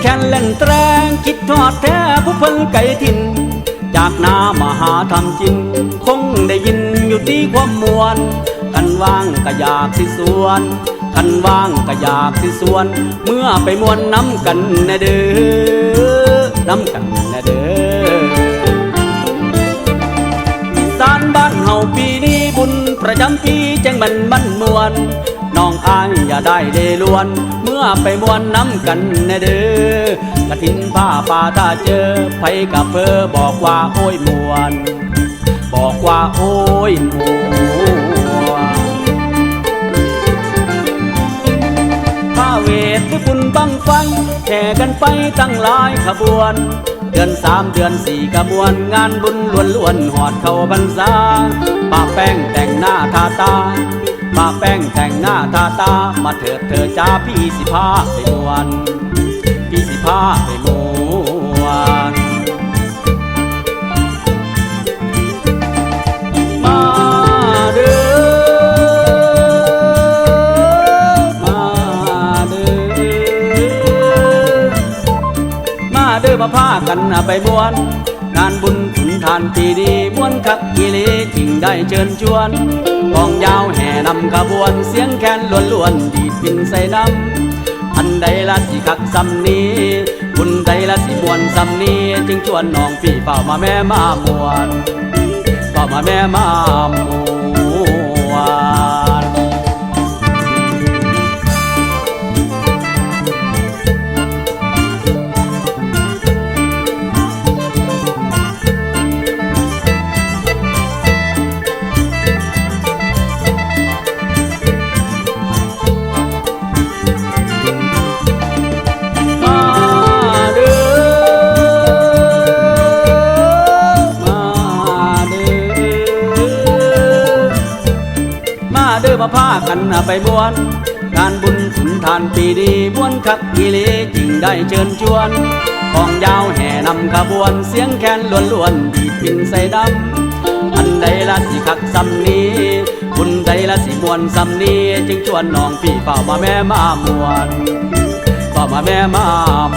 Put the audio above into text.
แค้นเล่นแตรงคิดทอดแท้ผู้เพิ่งไก่ทินจากนามาหาทำจริง คงได้ยินอยู่ที่ความมวลกันว่างก็อยากสิสวนกันว่างก็อยากสิสวน เมื่อไปมวนน้ำกันน่เด้อน้ำกันน่เด้ออีสานบ้านเฮาปีนี้บุญประจำปีจังมันมันมวน น้องอายอย่าได้เดลวน เมื่อไปมวนน้ำกันแน่เด้อกระถินผ้าป่าถ้าเจอไผกับเพอบอกว่าโอ้ยมวน บอกว่าโอ้ยมวนข้าเวทที่บุญบังไฟแห่กันไปตั้งหลายขบวนเดือนสามเดือนสี่กระบวนงานบุญล้วนล้วนหอดเข้าพรรษาป้าแป้งแต่งหน้าทาตา ปาแป้งแต่งหน้าทาตา มาเถิดเธอจ้าพี่สิพาไปมวน พี่สิพาไปมวนมาเด้อมาเด้อมาเด้อมาพากันไปบวน งานบุญ ทานที่ดีมวนคักกีเลจิงได้เชิญชวนกองยาวแห่นำขบวนเสียงแคนล้วนๆดีดปินใส่น้ำอันใดละสิคักสำนี้บุญใดละสิมวนซ้ำนี้จึงชวนน้องพี่เป่ามาแม่มามวนเป่ามาแม่มามวน เด้อมาพากันไปบวนงานบุญสุนทานปีดีบวนคักกีเลจิงได้เชิญชวนกองยาวแห่นำขบวนเสียงแคนล้วนล้วนๆดีดปินใส่ดำอันใดละสิคักสำนี้บุญใดละสิมวนสำนี้จึงชวนน้องพี่เป่ามาแม่มามวนก็มาแม่มาม